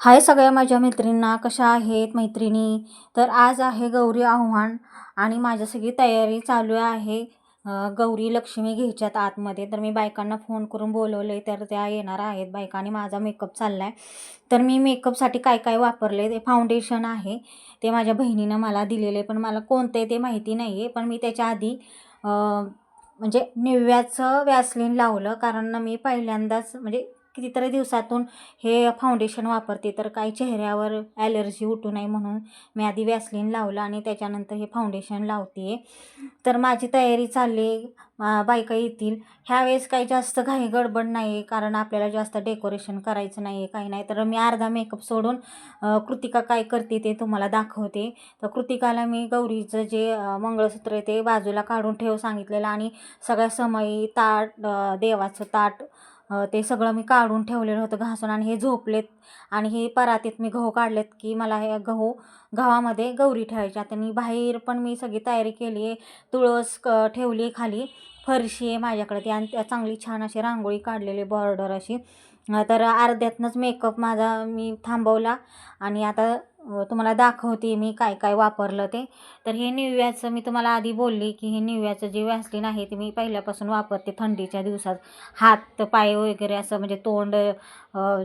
हाय सगळ्या माझ्या मैत्रिणींना कशा आहेत मैत्रिणी? तर आज आहे गौरी आव्हान आणि माझी सगळी तयारी चालू आहे. गौरी लक्ष्मी घ्यायच्यात आतमध्ये. तर मी बायकांना फोन करून बोलवले तर त्या येणार आहेत. बायकांनी माझा मेकअप चालला आहे तर मी मेकअपसाठी काय काय वापरले ते फाउंडेशन आहे. ते माझ्या बहिणीनं मला दिलेले पण मला कोणते ते माहिती नाही आहे पण मी त्याच्या आधी म्हणजे निव्याचं वॅसलीन लावलं. कारण मी पहिल्यांदाच म्हणजे कितीतरी दिवसातून हे फाउंडेशन वापरते. तर काही चेहऱ्यावर ॲलर्जी उठू नये म्हणून मी आधी वॅसलिन लावलं आणि त्याच्यानंतर हे फाउंडेशन लावते तर माझी तयारी चालली आहे. बायका येतील. ह्यावेळेस काही जास्त घाई गडबड नाही आहे कारण आपल्याला जास्त डेकोरेशन करायचं नाही आहे काही नाही. तर मी अर्धा मेकअप सोडून कृतिका काय करते ते तुम्हाला दाखवते. तर कृतिकाला मी गौरीचं जे मंगळसूत्र आहे ते बाजूला काढून ठेव सांगितलेलं आणि सगळ्या समयी ताट देवाचं ताट ते सगळं मी काढून ठेवलेलं होतं घासून आणि हे झोपलेत. आणि हे परातीत मी गहू काढलेत की मला हे गहू गव्हामध्ये गौरी ठेवायची आता मी बाहेर पण मी सगळी तयारी केली आहे. तुळस क ठेवली आहे खाली. फरशी आहे माझ्याकडे ती आणि चांगली छान अशी रांगोळी काढलेली बॉर्डर अशी. तर अर्ध्यातनंच मेकअप माझा मी थांबवला. आणि आता तुम्हाला दाखवते मी काय काय वापरलं ते. तर हे निव्याचं मी तुम्हाला आधी बोलली की हे निव्याचं जे वॅसलीन आहे ते मी पहिल्यापासून वापरते थंडीच्या दिवसात. हात पाय वगैरे असं म्हणजे तोंड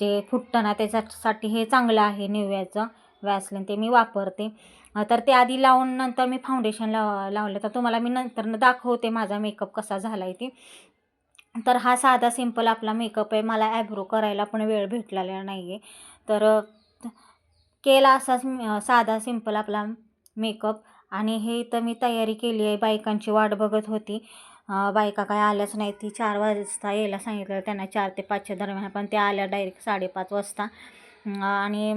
जे फुटतं ना त्याच्यासाठी हे चांगलं आहे निव्याचं वॅसलीन ते मी वापरते. तर ते आधी लावून नंतर मी फाउंडेशन लाव लावलं. तर तुम्हाला मी नंतर दाखवते माझा मेकअप कसा झाला आहे ते. तर हा साधा सिंपल आपला मेकअप आहे. मला ॲब्रो करायला पण वेळ भेटलेला नाही आहे तर केला असाच साधा सिंपल आपला मेकअप आणि हे इथं मी तयारी केली आहे. बायकांची वाट बघत होती. बायका काय आल्याच नाही ती चार वाजता यायला सांगितलं. त्यांना चार ते पाचच्या दरम्यान. पण त्या आल्या डायरेक्ट साडेपाच वाजता. आणि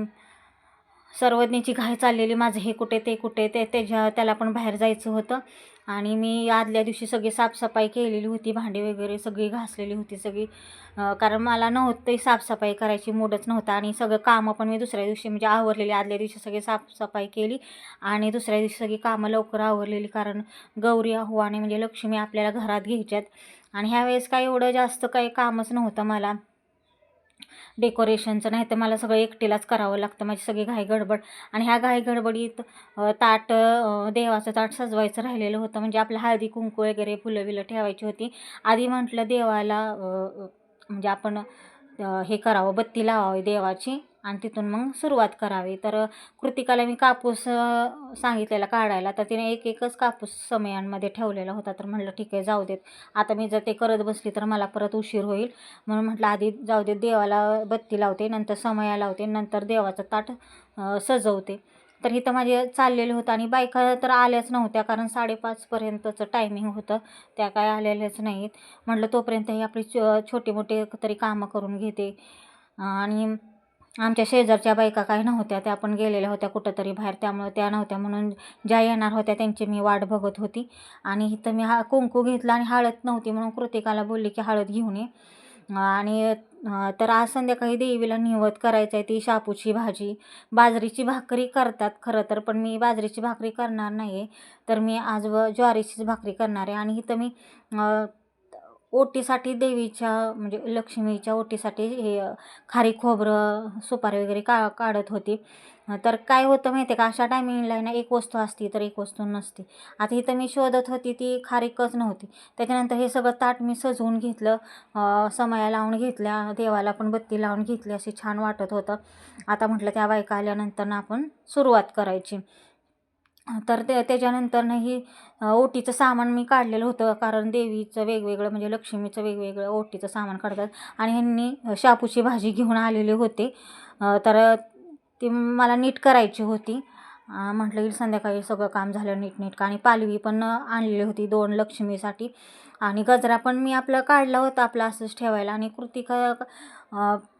सर्वज्ञची घाई चाललेली माझं हे कुठे ते कुठे ते त्याच्या त्याला पण बाहेर जायचं होतं. आणि मी आदल्या दिवशी सगळी साफसफाई केलेली होती भांडी वगैरे सगळी घासलेली होती सगळी. कारण मला नव्हतं साफसफाई करायची मूडच नव्हता आणि सगळं कामं पण मी दुसऱ्या दिवशी म्हणजे आवरलेली आदल्या दिवशी सगळी साफसफाई केली. आणि दुसऱ्या दिवशी सगळी कामं लवकर आवरलेली कारण गौरी आव्हाने म्हणजे लक्ष्मी आपल्याला घरात घ्यायच्यात. आणि ह्यावेळेस काही एवढं जास्त काही कामच नव्हतं मला. डेकोरेशनचं नाही तर मला सगळं एकटीलाच करावं लागतं माझी सगळी घाई गडबड आणि ह्या घाई गडबडीत ताट देवाचं ताट सजवायचं राहिलेलं होतं. म्हणजे आपलं हळदी कुंकू वगैरे फुलं बिलं ठेवायची होती. आधी म्हटलं देवाला म्हणजे आपण हे करावं बत्ती लावावी देवाची. आणि तिथून मग सुरुवात करावी. तर कृतिकाला मी कापूस सांगितलेला काढायला. तर तिने एक एकच कापूस समयांमध्ये ठेवलेला होता. तर म्हटलं ठीक आहे जाऊ देत. आता मी जर ते करत बसली तर मला परत उशीर होईल. म्हणून म्हटलं आधी जाऊ देत. देवाला बत्ती लावते नंतर समया लावते नंतर देवाचं ताट सजवते. तर इथं माझे चाललेलं होतं आणि बायका तर आल्याच नव्हत्या कारण साडेपाचपर्यंतचं टायमिंग होतं. त्या काय आलेल्याच नाहीत. म्हटलं तोपर्यंत ही आपली छोटे मोठे तरी कामं करून घेते. आणि आमच्या शेजारच्या बायका काही नव्हत्या त्या पण गेलेल्या होत्या कुठंतरी बाहेर त्यामुळे त्या नव्हत्या म्हणून ज्या येणार होत्या त्यांची मी वाट बघत होती. आणि इथं मी हा कुंकू घेतला आणि हळद नव्हती म्हणून कृतिकाला बोलली की हळद घेऊन ये. आणि तर आज संध्याकाळी देवीला निवत करायचं आहे ती शापूची भाजी. बाजरीची भाकरी करतात खरं तर पण मी बाजरीची भाकरी करणार नाही आहे तर मी आज व ज्वारीचीच भाकरी करणार आहे. आणि इथं मी ओटीसाठी देवीच्या म्हणजे लक्ष्मीच्या ओटीसाठी हे खारी खोबरं सुपारी वगैरे का काढत होती. तर काय होतं माहिती आहे का? अशा टायमिंगला आहे ना एक वस्तू असती तर एक वस्तू नसते. आता इथं मी शोधत होती ती खारीकच नव्हती. त्याच्यानंतर हे सगळं ताट मी सजवून घेतलं समया लावून घेतल्या देवाला पण बत्ती लावून घेतली असे छान वाटत होतं. आता म्हटलं त्या बायका आल्यानंतर ना आपण सुरुवात करायची. तर ते त्याच्यानंतरनं ही ओटीचं सामान मी काढलेलं होतं. कारण देवीचं वेगवेगळं म्हणजे लक्ष्मीचं वेगवेगळं ओटीचं सामान काढतात. आणि ह्यांनी शापूची भाजी घेऊन आलेले होते. तर ती मला नीट करायची होती. म्हटलं की संध्याकाळी सगळं काम झालं नीटनेटकं. आणि पालवी पण आणलेली होती दोन लक्ष्मीसाठी. आणि गजरा पण मी आपलं काढला होता आपला असंच ठेवायला. आणि कृतिका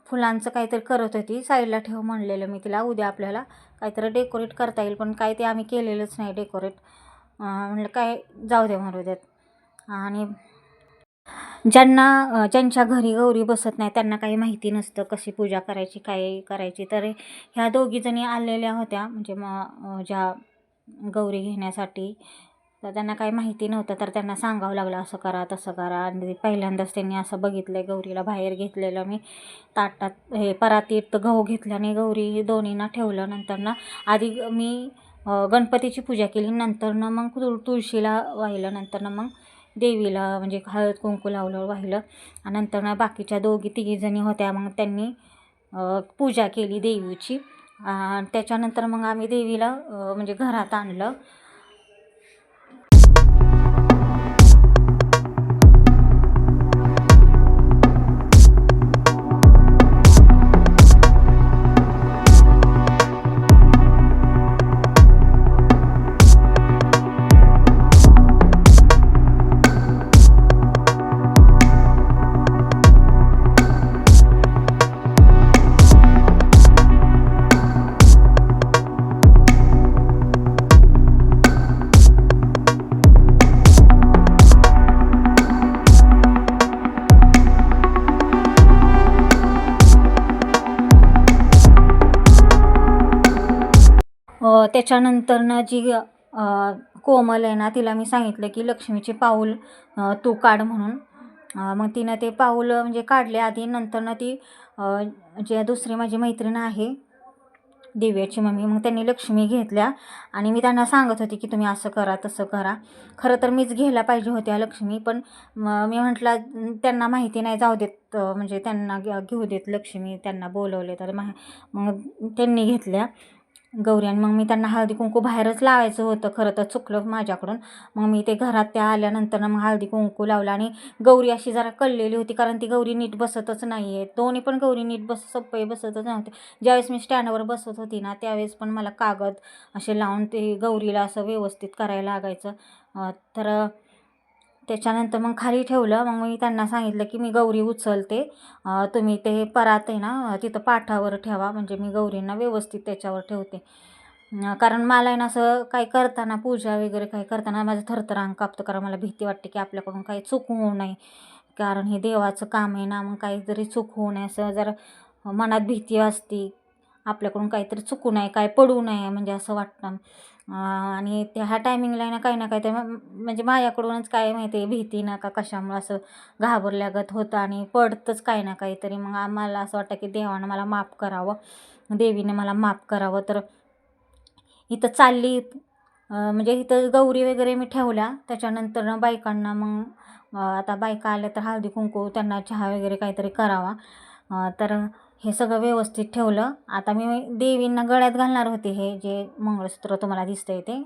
फुलांचं काहीतरी करत होती. साईडला ठेव म्हणलेलं मी तिला उद्या आपल्याला काहीतरी डेकोरेट करता येईल पण काय ते आम्ही केलेलंच नाही डेकोरेट म्हणलं काय जाऊ दे म्हणू देत. आणि ज्यांना ज्यांच्या घरी गौरी बसत नाही त्यांना काही माहिती नसतं कशी पूजा करायची काय करायची. तर ह्या दोघीजणी आलेल्या होत्या म्हणजे मग ज्या गौरी घेण्यासाठी. तर त्यांना काही माहिती नव्हतं तर त्यांना सांगावं लागलं असं करा तसं करा. आणि पहिल्यांदाच त्यांनी असं बघितलं आहे गौरीला बाहेर घेतलेलं. मी ताटात हे परातीत गहू घेतल्याने गौरी दोन्हींना ठेवलं. नंतर ना आधी मी गणपतीची पूजा केली. नंतरनं मग तुळ तुळशीला वाहिलं. नंतरनं मग देवीला म्हणजे हळद कुंकू लावलं वाहिलं. आणि नंतरनं बाकीच्या दोघी तिघीजणी होत्या. मग त्यांनी पूजा केली देवीची. त्याच्यानंतर मग आम्ही देवीला म्हणजे घरात आणलं. त्याच्यानंतरनं जी कोमल आहे ना तिला मी सांगितलं की लक्ष्मीचे पाऊल तू काढ म्हणून. मग तिनं ते पाऊल म्हणजे काढले आधी नंतरनं ती जे दुसरी माझी मैत्रीण आहे दिव्याची मम्मी मग त्यांनी लक्ष्मी घेतल्या. आणि मी त्यांना सांगत होती की तुम्ही असं करा तसं करा. खरं तर मीच घ्यायला पाहिजे होत्या लक्ष्मी पण मी म्हटलं त्यांना माहिती नाही जाऊ देत म्हणजे त्यांना घेऊ देत लक्ष्मी त्यांना बोलवले तर मा मग त्यांनी घेतल्या. गौरी आणि मग मी त्यांना हळदी कुंकू बाहेरच लावायचं होतं. खरं तर चुकलं माझ्याकडून. मग मी ते घरात त्या आल्यानंतर मग हळदी कुंकू लावलं आणि गौरी अशी जरा कळलेली होती कारण ती गौरी नीट बसतच नाही आहे दोन्ही पण गौरी नीट बस सप्पई बसतच नव्हते. ज्यावेळेस मी स्टँडवर बसत होती ना त्यावेळेस पण मला कागद असे लावून ते गौरीला असं व्यवस्थित करायला लागायचं. तर त्याच्यानंतर मग खाली ठेवलं. मग मी त्यांना सांगितलं की मी गौरी उचलते. तुम्ही ते परात आहे ना तिथं पाठावर ठेवा. म्हणजे मी गौरींना व्यवस्थित त्याच्यावर ठेवते. कारण मला आहे ना असं काही करताना पूजा वगैरे काही करताना माझं थरथर अंग कापतं. कारण मला भीती वाटते की आपल्याकडून काही चूक होऊ नये. कारण हे देवाचं काम आहे ना मग काहीतरी चूक होऊ नये असं जर मनात भीती असते आपल्याकडून काहीतरी चुकू नये काय पडू नये म्हणजे असं वाटतं. आणि त्या ह्या टायमिंगला ना काही ना काही ते म्हणजे माझ्याकडूनच काय माहिती आहे भीती ना का कशामुळं असं घाबरल्यागत होतं आणि पडतंच काही ना काहीतरी मग आम्हाला असं वाटतं की देवानं मला माफ करावं देवीने मला माफ करावं. तर इथं चालली म्हणजे इथं गौरी वगैरे मी ठेवल्या. त्याच्यानंतर बायकांना मग आता बायका आल्या तर हळदी कुंकू त्यांना चहा वगैरे काहीतरी करावा. तर हे सगळं व्यवस्थित ठेवलं. आता मी देवींना गळ्यात घालणार होते हे जे मंगळसूत्र तुम्हाला दिसतं आहे ते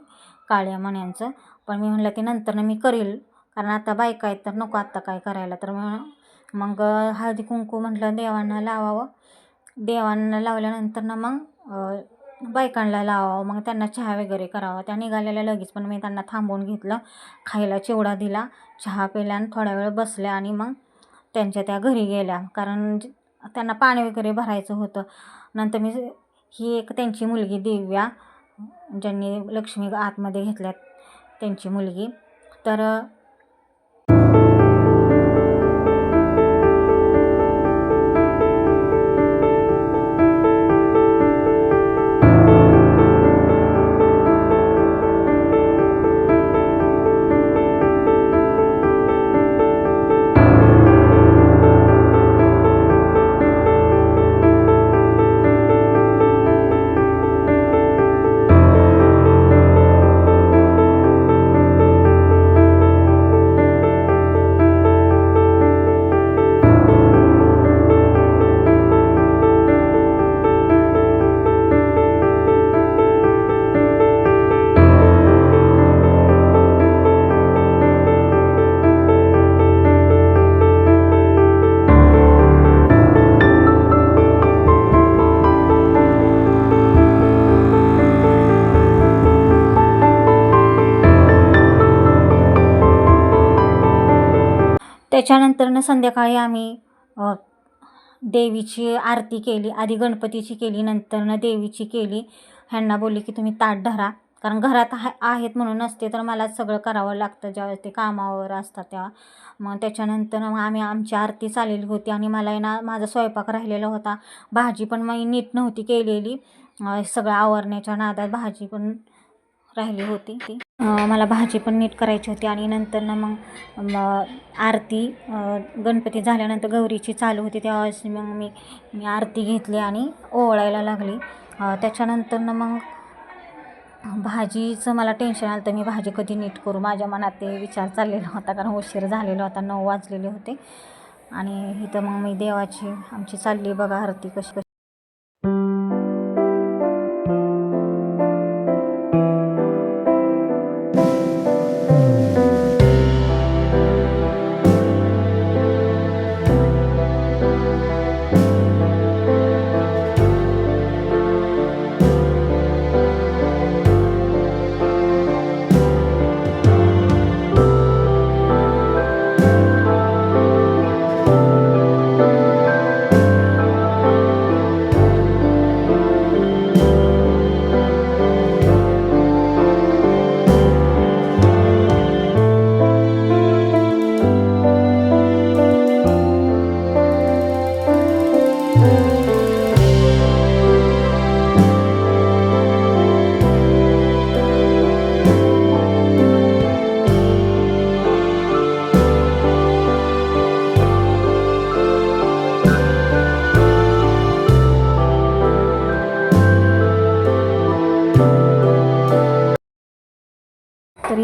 काळ्या मण्यांचं. पण मी म्हणलं की नंतरनं मी करेल. कारण आता बायका आहेत तर नको आत्ता काय करायला. तर मग मग हळदी कुंकू म्हटलं देवांना लावावं. देवांना लावल्यानंतरनं मग बायकांना लावावं. मग त्यांना चहा वगैरे करावा. त्या निघालेल्या लगेच पण मी त्यांना थांबवून घेतलं. खायला चिवडा दिला. चहा पिल्या आणि थोडा वेळ बसल्या आणि मग त्यांच्या त्या घरी गेल्या. कारण त्यांना पाणी वगैरे भरायचं होतं. नंतर मी ही एक त्यांची मुलगी दिव्या ज्यांनी लक्ष्मी आतमध्ये घेतल्यात त्यांची मुलगी. तर त्याच्यानंतरनं संध्याकाळी आम्ही देवीची आरती केली आधी गणपतीची केली नंतरनं देवीची केली. ह्यांना बोलली की तुम्ही ताट धरा कारण घरात हा आहेत म्हणून नसते तर मला सगळं करावं लागतं ज्यावेळेस ते कामावर असतात तेव्हा. मग त्याच्यानंतर मग आम्ही आमची आरती चाललेली होती आणि मला आहे ना माझा स्वयंपाक राहिलेला होता. भाजी पण मी नीट नव्हती केलेली. सगळं आवरण्याच्या नादात भाजी पण राहिली होती. ती मला भाजी पण नीट करायची होती आणि नंतर ना मग आरती गणपती झाल्यानंतर गौरीची चालू होती त्यावेळेस मग मी मी आरती घेतली आणि ओवळायला लागली. त्याच्यानंतर ना मग भाजीचं मला टेन्शन आलं तर मी भाजी कधी नीट करू? माझ्या मनात ते विचार चाललेला होता कारण उशीर झालेला होता नऊ वाजलेले होते. आणि इथं मग मी देवाची आमची चालली बघा आरती कशी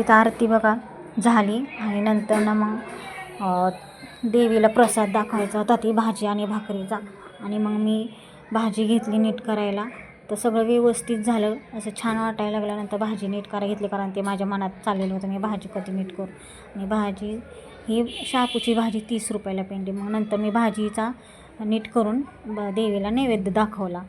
तिथं तर आरती बघा झाली आणि नंतर ना मग देवीला प्रसाद दाखवायचा होता ती भाजी आणि भाकरीचा. आणि मग मी भाजी घेतली नीट करायला. तर सगळं व्यवस्थित झालं. असं छान वाटायला लागल्यानंतर भाजी नीट करा घेतली कारण ते माझ्या मनात चाललेलं होतं. मी भाजी कधी नीट करू? आणि भाजी ही शापूची भाजी तीस रुपयाला पेंडी. मग नंतर मी भाजीचा नीट करून ब- देवीला नैवेद्य दाखवला.